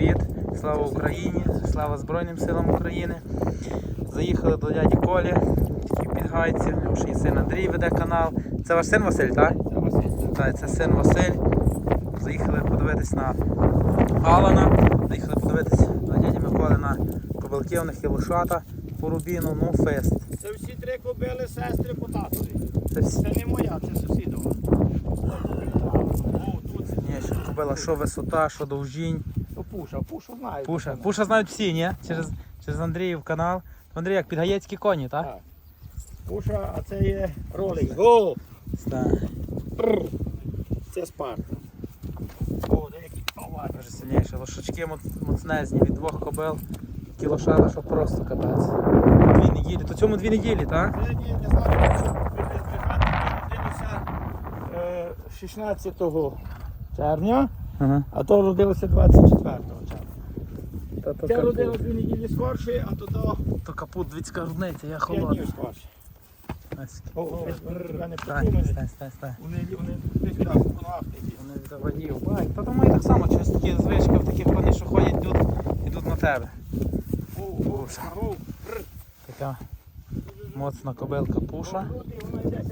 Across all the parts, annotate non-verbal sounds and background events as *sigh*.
привіт! Слава Україні! Слава Збройним силам України! Заїхали до дяді Колі, підгайці, нього син Андрій веде канал. Це ваш син Василь, так? Це Василь. Так, це син Василь. Заїхали подивитись на Алана. Заїхали подивитись до дяді Миколи на кобилки, у них є лошата по рубіну, ну фест. Це всі три кобили сестри по татові. Це всі. Це не моя, це сусідова. Ні, що кобила, що висота, що довжінь. Пуша, пушу знаю. Пуша. Пуша знають всі, ні? Через, через Андріїв канал. Андрій, як підгаєцькі коні, так? Так. Пуша, а це є ролик. Го! Це Спарта. О, деякі товари. Дуже сильніше. Лошачки моцнезні від двох кобил. Такі лошада, що просто капець. Дві неділі. То цьому дві неділі, так? Це ні, не знаю, що родилися е, 16 червня, Ага. а то родилося 24 червня. Та, то, Це капут. родило дві неділі скорше, а то до то капут, грудниця, я 5 холодний. днів скорше. Ось. О, о, я не стань. Вони, вони десь. Вони заводів. Та тому і так само, через такі звички в таких коней, що ходять, йдуть, йдуть на тебе. Така моцна кобилка пуша. Вона йде.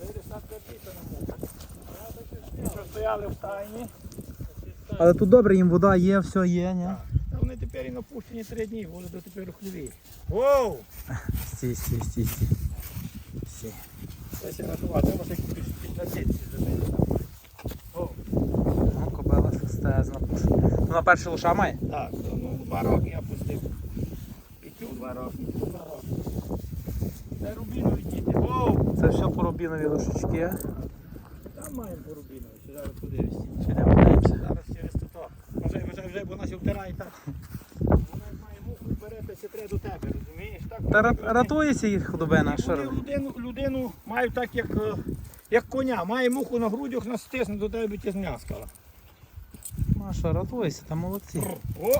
Видиш, так що стояли в стайні, Але тут добре, їм вода є, все є, ні? та вони тепер і напущені три дні, були до тепер хліві. Воу! Стій, стій, стій, стій. Стій. Це ще може після сітці забити. Ну, кобила фестезна пуша. Ну, на перший лоша має? так, ну два роки я пустив. І цю два роки, і цю два роки. Це рубінові діти. Воу! Це все по рубінові лошачки. Там маємо по рубінові, ще зараз подивишся. Чи не подивимося? Зараз через то. Вже, вже, вже, бо вона ще втирає так. Вона як має муху берете, це треба до тебе, розумієш? Так, Та ра- ратується їх худобина, а що Вони робити? людину, людину мають так, як, е, як коня, має муху на грудях, настисне до тебе би ті зм'яскала. Ну, а ратується, та молодці. О,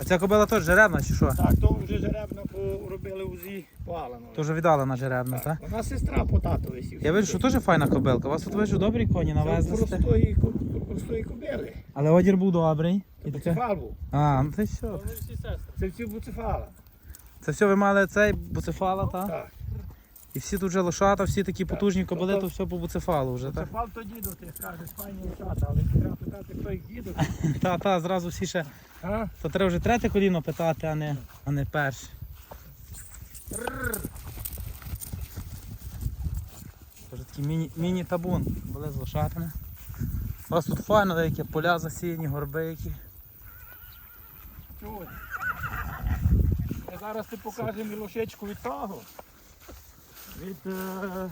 А ця кобила теж жеребна, чи що? так, то вже жеребна поробили узі палено. То вже віддалена жеребна, так? Вона сестра по татові сів. Я бачу, що теж файна кобилка. У вас тут вижу добрі коні навезли. Це Простої, простої кобили. Але одір був добрий. Це. Буцефал був. А, ну ти що? Це всі буцефала. Це все ви мали цей буцефала, так? Так. І всі тут вже лошата, всі такі Так. потужні кобили, то все по буцефалу вже, так? Буцефал то діду, ти скажеш, пані лишата, але треба питати, хто їх діду. *laughs* Та, та, зразу всі ще. А? То треба вже третє коліно питати, а не, а не перше. Це такий міні, міні-табун. Були з лошатами. У вас тут файно, деякі поля засіяні, горби які. Чуй. Ми зараз ти покажемо і лошечку від того. Від, е,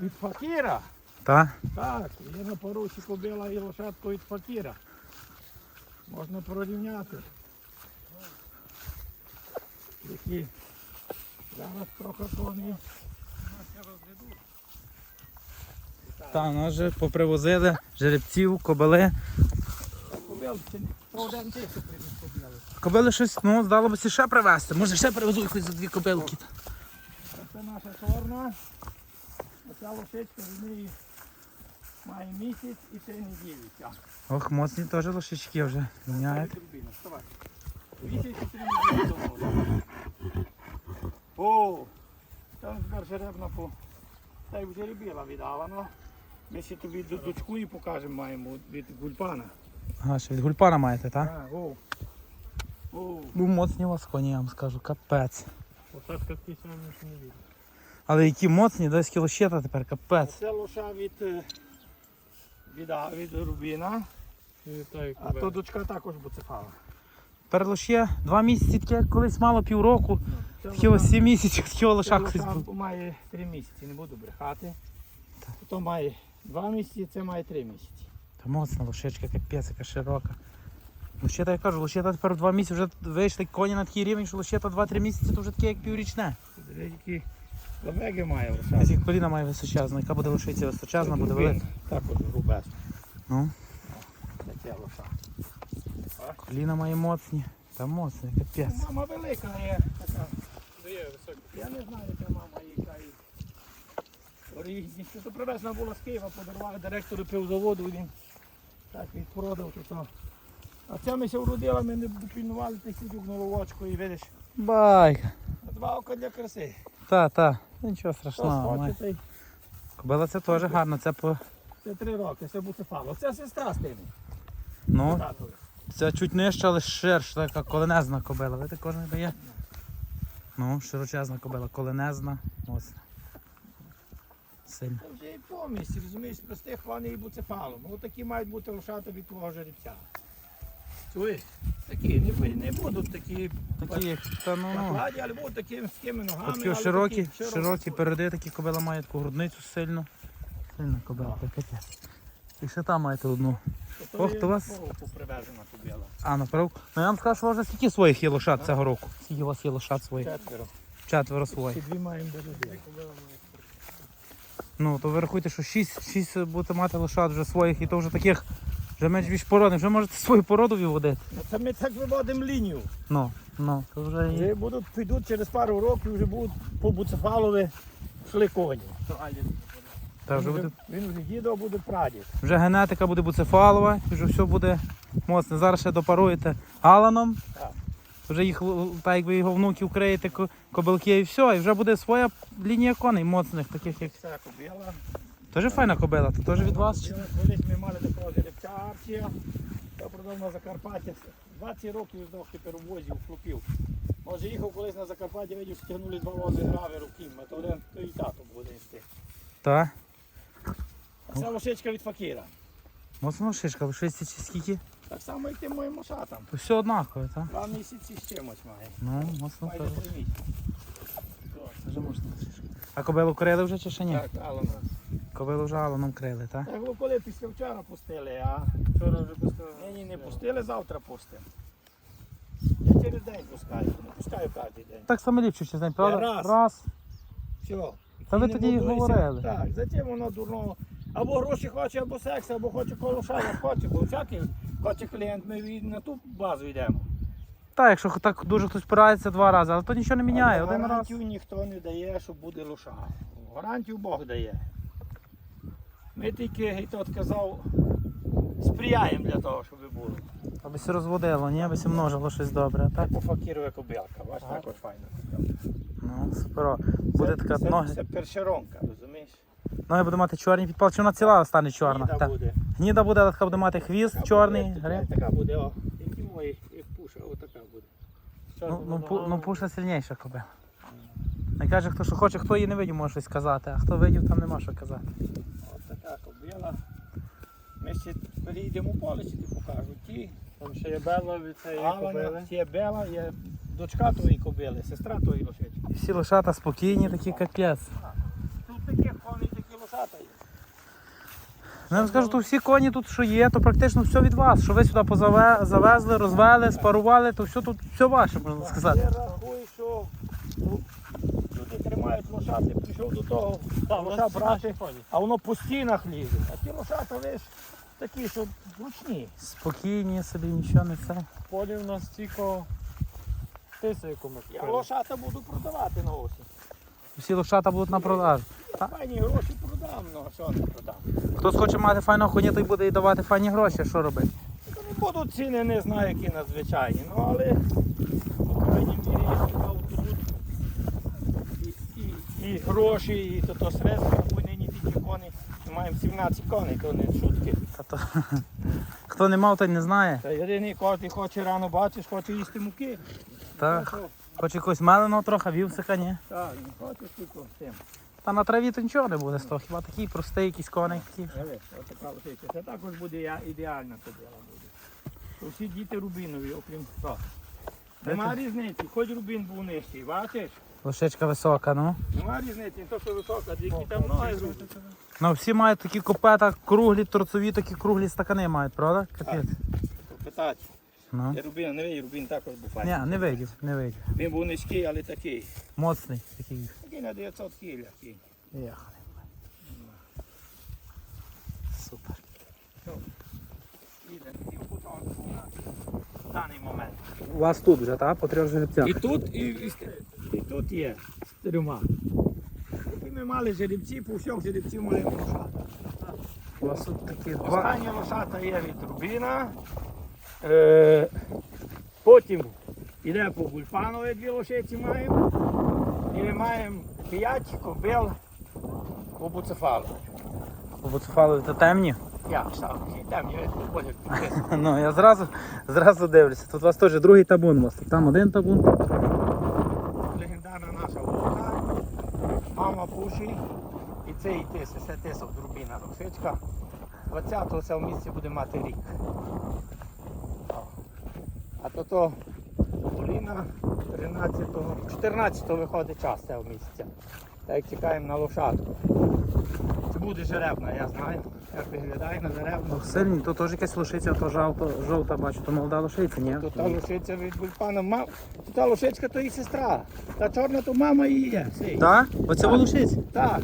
від факіра. Та? Так, є на поручі кобила і лошадку від факіра. Можна порівняти. Які зараз трохи коні. Та, нас вже попривозили жеребців, кобили. Кобил, це про один тисяч привіз кобили. Кобили щось, ну, здалося ще привезти. Може ще привезу якось за дві кобилки. Це наша чорна. Оця лошечка з неї має місяць і три неділі. Ця. Ох, моцні теж лошечки вже міняють. Місяць і три неділі. О, там жеребна по... Та й вже рібіла віддавано. Ми ще тобі до- дочку і покажемо маємо від гульпана. Ага, ще від гульпана маєте, так? А, о. О, Ну, моцні вас коні, я вам скажу, капець. посадка не видно. Але які моцні, десь кілощета тепер, капець. Це лоша від, е, від, від Рубіна, а то дочка також буцефала. Тепер лише два місяці, таке колись мало півроку, Це такі сім місяців, такі лоша колись був. має три місяці, не буду брехати. То має два місяці, це має три місяці. Та моцна лошечка, капець, яка широка. Лощета, я кажу, лощета тепер два місяці вже вийшли коні на такий рівень, що лощета два-три місяці, то вже таке як піврічне. Які лавеги має лоша. Як коліна має височезна, яка буде лошиця височезна, буде велика. Також грубес. Ну, Таке лоша. коліна має моцні. Та моцні, капець. Мама велика є така. Я не знаю, яка мама яка є. Оригінське, то привезена була з Києва, подарували директору пивзаводу, він так відпродав. То. А ця ми ще вродила, ми не допільнували тих сидюк новочку і видиш, Байка. два ока для краси. Та, та. Нічого страшного. май. Кобила це теж гарно. Це по. Це три роки, це буцефало. Це сестра з тими. Ну, татові. це чуть нижче, але ширша, така коленезна кобила. Видите, кожен дає. Ну, широчезна кобила, коленезна, моцна. Сильна. Це вже і помість, розумієш, простих вони і буцефалом. Ось такі мають бути лошата від твого жеребця. Чуєш? Такі, не, не будуть такі Такі, як та ну, ну. покладі, але будуть з такими ногами. Такі але широкі, такі широкі переди, такі кобила має таку грудницю сильну. Сильна кобила, це капець. І ще там маєте одну. Ох, то вас- на коровку кобила. А, направ. Ну я вам скажу, що у вас вже скільки своїх є лошад цього року? Скільки у вас є лошад своїх? Четверо. Четверо Ці своїх. дві маємо берези. Ну, то ви рахуйте, що 6, 6 будете мати лошад вже своїх, і то вже таких, вже менш більш породних, вже можете свою породу виводити. Ну, Це ми так виводимо лінію. Ну, ну, то вже і. Вже будуть, підуть через пару років, вже будуть по буцефалові шли коні. Та вже він, буде. вже, він вже дідо, буде прадід. Вже генетика буде буцефалова, і вже все буде моцне. Зараз ще допаруєте галаном. Так. Вже їх л- так якби його внуків криєте, ко- кобилки і все, і вже буде своя лінія коней моцних, таких як. Це кобила. Теж файна кобила, то теж від вас? чи? Колись ми мали такого жеребця Арчія. Я продав на Закарпаття. 20 років у возі, хлопів. Може їхав колись на Закарпаття, видів, стягнули два вози гравер у кінь, то один то і тато буде нести. Так. А це лошичка від факіра. Моцна шишка, лишиться чи скільки? Так само, як тим моїм лошатам. То все однакове, так? Два місяці з чимось має. Ну, моцно Майже три місяці. Вже можна шишка. А кобилу крили вже чи ще ні? Так, Алана. Кобилу вже аланом крили, так? Так, ну коли після вчора пустили, а Вчора вже пустили. ні, ні, не пустили, завтра пустимо. Я через день пускаю, не пускаю кожен день. Так само ліпше, чи знає, правда? раз. Раз. Все. Та ви Не тоді і будуйся. говорили. Так, затім воно дурно. Або гроші хоче, або секс, або хоче колоша, як хоче, бо всякий хоче клієнт, ми від- на ту базу йдемо. Так, якщо так дуже хтось спирається два рази, але то нічого не міняє, Але один раз. гарантію ніхто не дає, що буде лоша. Гарантію Бог дає. Ми тільки, і тот казав, сприяємо для того, щоб було. Аби се розводило, ні, аби се множило щось добре, так? По факірове кобілка, бачиш, Ага. також файно. Ну, супер. Буде така це, ноги. Це першеронка, розумієш? Ноги буде мати чорні підпал, чи вона ціла стане чорна. Гніда Так. буде. Гніда буде, але така буде мати хвіст Така чорний. буде, гри. Така буде, о, як і мої, як пуша, отака буде. Ну, ну, пу- ну пуша сильніша кобила. Не каже, хто що хоче, хто її не видів, може щось сказати, а хто видів, там нема що казати. Ось така кобила. Ми ще перейдемо у поле, ще ти покажу. Ті, Там ще є бела від цієї Алана, кобили. є Бела, є дочка твоєї кобили, сестра твоєї лошиці. І всі лошата спокійні, такі капець такі коні, такі лошата є. Ну, я вам всі коні тут, що є, то практично все від вас. Що ви сюди позаве- завезли, розвели, спарували, то все тут все ваше, можна сказати. Я рахую, що ну, люди тримають лошати, прийшов до того, лоша брати, а воно по стінах лізе. А ті лошата, ви ж такі, що зручні. Спокійні собі, нічого не це. Полі в нас тільки тису, яку ми Я лошата буду продавати на осінь. Всі лошата будуть на продаж. Я файні гроші продам, ну що не продам. Хтось хоче мати файного коня, той буде і давати файні гроші, що робити? Ну, будуть ціни, не знаю, які надзвичайні, ну але по крайній мірі я мав труд і, і, і гроші, і то, то средства, бо нині тільки коні. Ми маємо 17 коней, то не шутки. Та то... *laughs* Хто не мав, той не знає. Та єдиний кожен хоче рано бачиш, хоче їсти муки. Так. Ну? Хоче якогось меленого трохи, вівсика, ні. Так, не хоче тільки з тим. Та на траві то нічого не буде з того. Хіба такий простий якийсь коник. Це також буде ідеальна кобила буде. То всі діти рубінові, окрім того. Нема різниці, хоч рубін був нижчий, бачиш? Лошичка висока, ну. Нема різниці, не то що висока, дві там ноги груди. Ну всі мають такі копета, круглі, торцові, такі круглі стакани мають, правда? Капець. Питати. Ну. Я рубін, не видів, рубін також був файний. Ні, не видів, не видів. Він був низький, але такий. Моцний такий. Такий на 900 кіля. такий. Ехали. Супер. На даний момент. У вас тут вже, так? По трьох жеребцях. І тут, і, і, і тут є з трьома. І ми ми мали жеребці, по всіх жеребців маємо лошата. У вас тут такі два. Остання лошата є від Рубіна. Е, потім йде по Гульпанові дві лошиці маємо. І ми маємо п'ять кобил по буцефалу. Буцефали та темні. Я сам там виходять. Ну, я зразу, зразу дивлюся. Тут у вас теж другий табун у вас. Там один табун. Легендарна наша волка, мама Пуші і цей тис, це тисов Рубіна лошичка. 20-го це в місці буде мати рік. То то Поліна 13-го, 14-го виходить час цього місяця. Так як чекаємо на лошадку. Це буде жеребна, я знаю. Як виглядає на жеребну. Сильні, тут теж якась лошиця, то жовта, жовта бачу, то молода лошиця, ні? То та лошиця від Гульпана, мав, то та лошичка то і сестра. Та чорна то мама і є. Так? Оце ви лошиці? Так.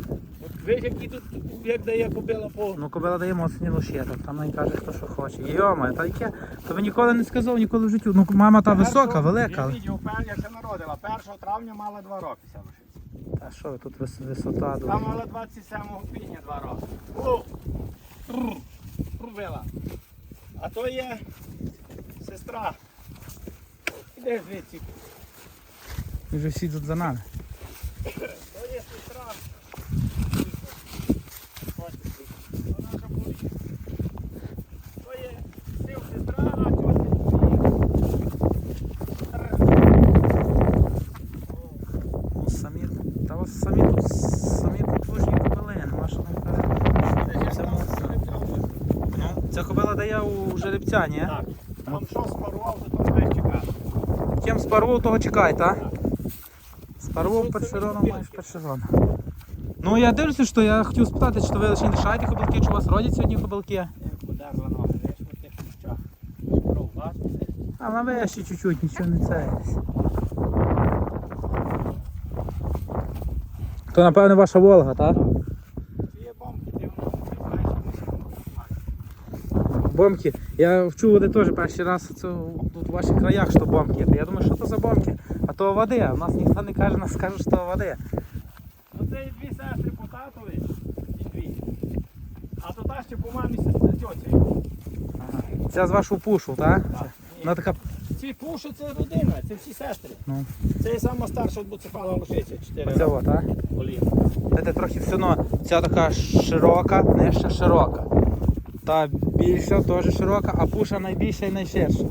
От ви які тут, як дає кобила по. Ну, кобила дає моцні лоші, там навіть каже, хто що хоче. Йома, та яке? То ви ніколи не сказав, ніколи в житті. Ну, мама та висока, велика. Я відео певня ще народила. 1 травня мала 2 роки ця лошиця. Та що ви тут вис- висота дуже. Там мала 27 квітня 2 роки. Рубила. А то є сестра. Іде звідси. Ви вже всі тут за нами. То є сестра. То наша поліція. То є сил сестра, а тьотя. Ну, самі, та ось самі, тут- самі потужні кобили, нема що там казати. Це моцно. Ну, дає у жеребця, ні? Так. Там що спарував, то там хай чекати. Ким спарував, того чекай, так? Спарував першероном, маєш першерон. Ну я дивлюся, що я хотів спитати, чи ви лише не лишаєте кобилки, чи у вас родять сьогодні кобилки? Я подерла ноги, видиш, в тих кущах. Кров, бачите? А на вещі чуть-чуть, нічого не це. То напевне ваша Волга, так? Чи є бомки, ти воно не знаєш, що мусимо Бомки. Я вчув вони теж перший раз це тут у ваших краях, що бомки. Я думаю, що то за бомки? А то води. А в нас ніхто не каже, нас кажуть, що води. Оце і дві сестри по татові і дві. А то та ще по мамі тьоці. Це з вашого пушу, так? Так. Вона така. Ці пуші це родина, це всі сестри. Ну. Це і сама старша Буцефала лошиця, 4 Оце роки. так? Оліна. Це трохи все одно, ця така широка, нижча широка. Та більша, теж широка, а пуша найбільша і найширша.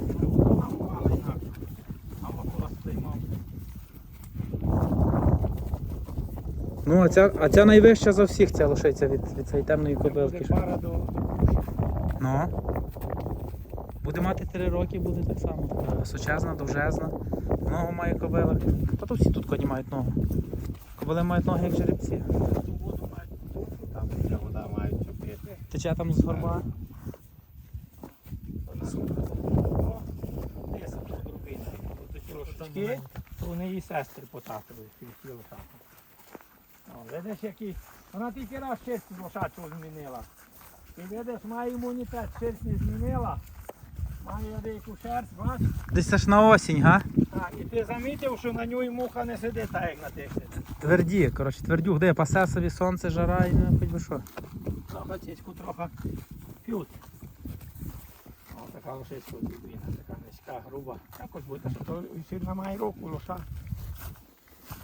Ну, а ця, а ця найвища за всіх ця лошиця від, від цієї темної кобилки. Ну. Буде мати три роки, буде так само. Така довжезна. Ногу має кобила. Та то всі тут коні мають ногу. Кобили мають ноги як жеребці. ту воду мають туфу, там де вода мають чопити. Тече там з горба. То вони її сестри по татові. О, Видиш, які. Вона тільки раз шерсть лошачу змінила. І видиш, має імунітет, шерсть не змінила. Має деяку шерсть, бач? Десь це ж на осінь, га? Так, і ти замітив, що на ній муха не сидить так, як на тих. Тверді, коротше, твердюх, де пасе собі сонце, жара і ну, хоч би що. Цицьку трохи п'ють. О, така лошицька дубіна, така низька, груба. Якось буде, що то сильно має руку лоша.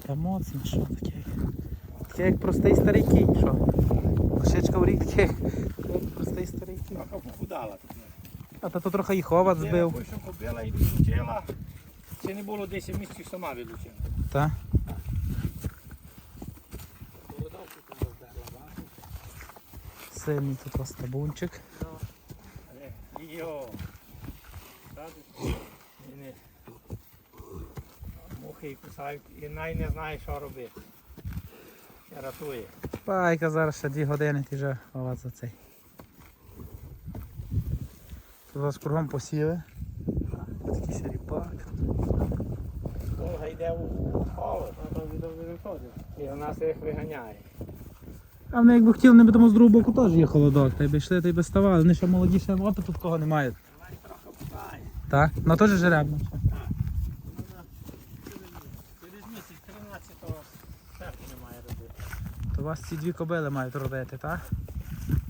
Та моцно, що таке? Таке як простий старий кінь, що? Лошечка в рік таке, як простий старий кінь. Трохи похудала тут. А то, то трохи їх овад збив. Купила і відлучила. Це не було 10 місяців сама відлучила. Та? Бородавку там роздерла, бачиш? Сильний тут табунчик. Мухи і кусають, і най не знає, що робити. І рятує. Пайка зараз ще дві години ти вже овад за цей. Тут вас кругом посіли. Такий сіріпак. Довга йде у холод, а то від виходить. І вона себе їх виганяє. А вони якби хотіли, не би тому з другого боку теж є холодок, та й би йшли, та й би ставали. Вони ще молоді, ще опиту в кого немає. Вона трохи пускає. Так? Ну теж жеребно. ще. Через місяць 13 серпня має робити. То вас ці дві кобили мають родити, так?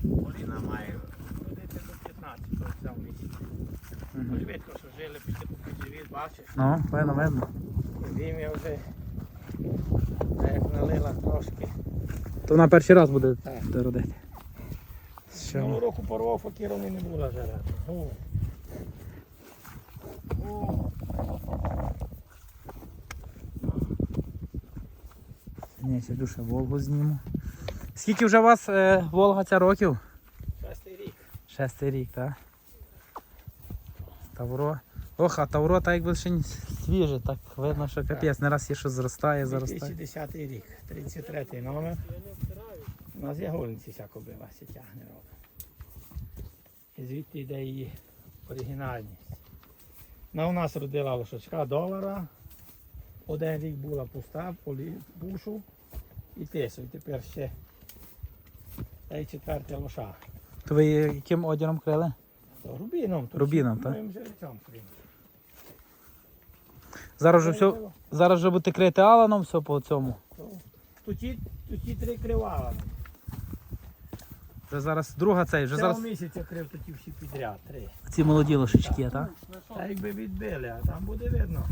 Поліна має ходити до 15 в цьому місяці. Мгм. Ось видно, що жили пішли по живіт, бачиш. Ну, видно, видно. Вім'я вже та як налила трошки. То вона перший раз буде Так. буде родити. Минулого року порвав факіром і не було жеребна. О. О. Ні, ще душа Волгу зніму. Скільки вже у вас е, Волга ця років? Шестий рік. Шестий рік, так? Тавро. Ох, а Тавро так якби ще свіже, так видно, що капець, не раз є що зростає, заростає. 2010 рік, 33 номер. У нас є гольниці вся кобила, сі тягне робить. І звідти йде її оригінальність. Вона у нас родила лошачка долара. Один рік була пуста, бушу і тису. І тепер ще та й четвертий лоша. То ви яким одягом крили? Рубіном. Рубіном, так? моїм жеребцям крім. Зараз вже все, зараз вже будете крити аланом все по цьому. Тут ті, тут ті три кривала. Вже зараз друга цей, вже Цього зараз місяця крив тоді всі підряд, три. ці молоді лошечки, так? Та якби відбили, а там буде видно.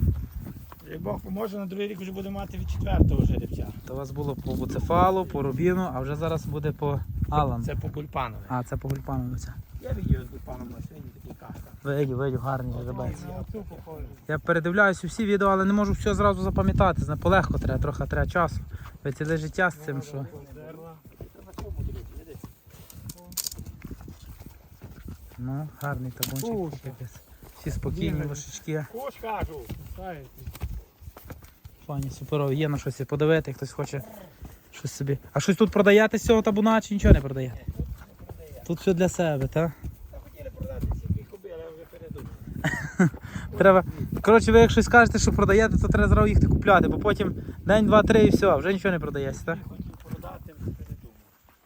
Як Бог поможе, на другий рік вже буде мати від четвертого жеребця. То у вас було по буцефалу, по рубіну, а вже зараз буде по алану. Це по Бульпанові. А, це по гульпану. Це. Я видів з на свині такий жеребець. На оцю похоже. Я передивляюся всі відео, але не можу все зразу запам'ятати. Полегко треба, трохи треба часу. Ви ціле життя з цим, що. Ну, гарний табунчик. Всі спокійні Ні, лошечки. Пані суперові, є на щось подивити, хтось хоче щось собі. А щось тут продаєте з цього табуна чи нічого не продаєте? Тут все для себе, так? Та хотіли продати ці дві кобили, я вже передумав. Треба. Коротше, ви як щось скажете, що продаєте, то треба зразу їхати купляти, бо потім день, два, три і все, вже нічого не продається, так?